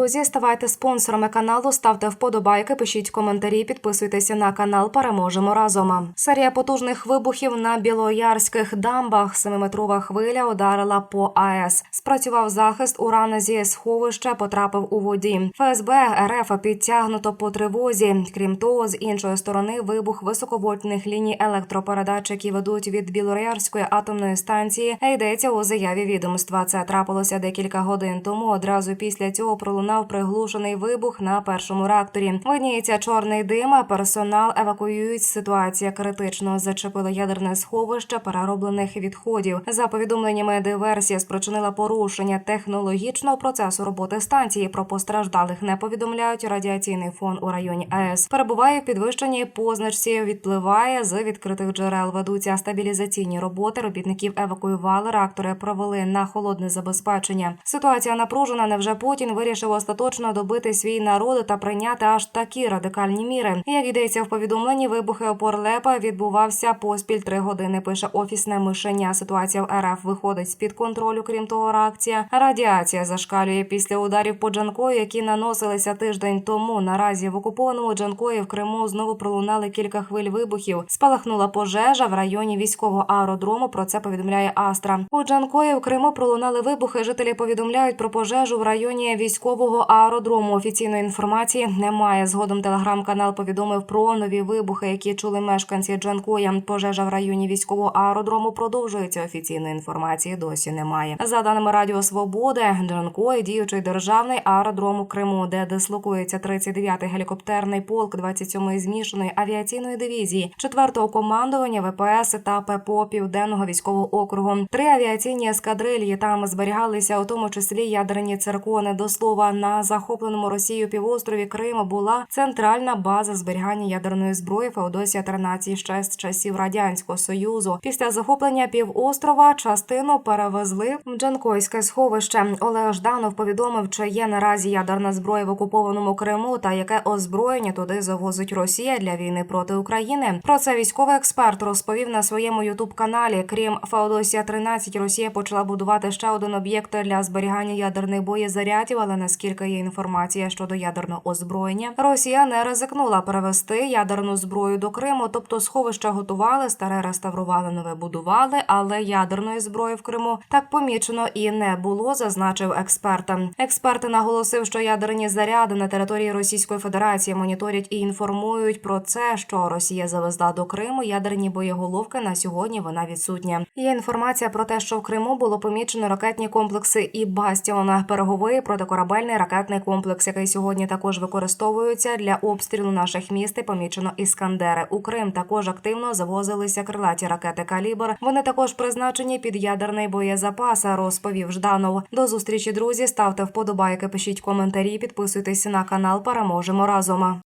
друзі, ставайте спонсорами каналу, ставте вподобайки, пишіть коментарі, підписуйтеся на канал. Переможемо разом. Серія потужних вибухів на білоярських дамбах. Семиметрова хвиля ударила по АЕС. Спрацював захист урана зі сховища, потрапив у воді. ФСБ РФ підтягнуто по тривозі. Крім того, з іншої сторони вибух високовольтних ліній електропередач, які ведуть від білоярської атомної станції. Йдеться у заяві відомства. Це трапилося декілька годин тому. Одразу після цього пролунав приглушений вибух на першому реакторі. Видніється чорний дим. Персонал евакуюють. Ситуація критично зачепила ядерне сховище перероблених відходів. За повідомленнями диверсія спричинила порушення технологічного процесу роботи станції. Про постраждалих не повідомляють. Радіаційний фон у районі АЕС перебуває в підвищеній позначці. Відпливає з відкритих джерел. Ведуться стабілізаційні роботи. Робітників евакуювали. Реактори провели на холодне забезпечення. Ситуація напружена. Невже Путін вирішив остаточно добити свій народ та прийняти аж такі радикальні міри? Як йдеться в повідомленні, вибухи опор Лепа відбувався поспіль три години. Пише офісне мишеня. Ситуація в РФ виходить з під контролю. Крім того, реакція радіація зашкалює після ударів по Джанкою, які наносилися тиждень тому. Наразі в окупованому Джанкої в Криму знову пролунали кілька хвиль вибухів. Спалахнула пожежа в районі військового аеродрому. Про це повідомляє Астра. У Джанкої в Криму пролунали вибухи. Жителі повідомляють про пожежу в районі військового аеродрому. Офіційної інформації немає. Згодом телеграм-канал повідомив про нові вибухи, які чули мешканці Джанкоя. Пожежа в районі військового аеродрому продовжується. Офіційної інформації досі немає. За даними Радіо Свободи, Джанкой діючий державний аеродром у Криму, де дислокується 39-й гелікоптерний полк 27-ї змішаної авіаційної дивізії, 4-го командування ВПС та ППО Південного військового округу. Три авіаційні ескадрильї там зберігалися, у тому числі ядерні циркони. До слова, на захопленому Росією півострові Криму була центральна база зберігання ядерної зброї Феодосія 13 ще з часів радянського союзу. Після захоплення півострова частину перевезли в Джанкойське сховище. Олег Жданов повідомив, чи є наразі ядерна зброя в окупованому Криму та яке озброєння туди завозить Росія для війни проти України. Про це військовий експерт розповів на своєму ютуб каналі. Крім Феодосія 13 Росія почала будувати ще один об'єкт для зберігання ядерних боєзарядів. Але наскільки є інформація щодо ядерного озброєння, Росія не ризикнула перевести ядерну зброю до Криму, тобто сховища готували, старе реставрували, нове будували, але ядерної зброї в Криму так помічено і не було, зазначив експерт. Експерт наголосив, що ядерні заряди на території Російської Федерації моніторять і інформують про це, що Росія завезла до Криму ядерні боєголовки. На сьогодні вона відсутня. Є інформація про те, що в Криму було помічено ракетні комплекси і бастіона перегової протикорабельний ракетний комплекс, який сьогодні також використовується для обстрілу наших міст. і Помічено іскандери. У Крим також активно завозилися крилаті ракети Калібр. Вони також призначені під ядерний боєзапас. Розповів Жданов. До зустрічі, друзі. Ставте вподобайки, пишіть коментарі, підписуйтесь на канал. Переможемо разом.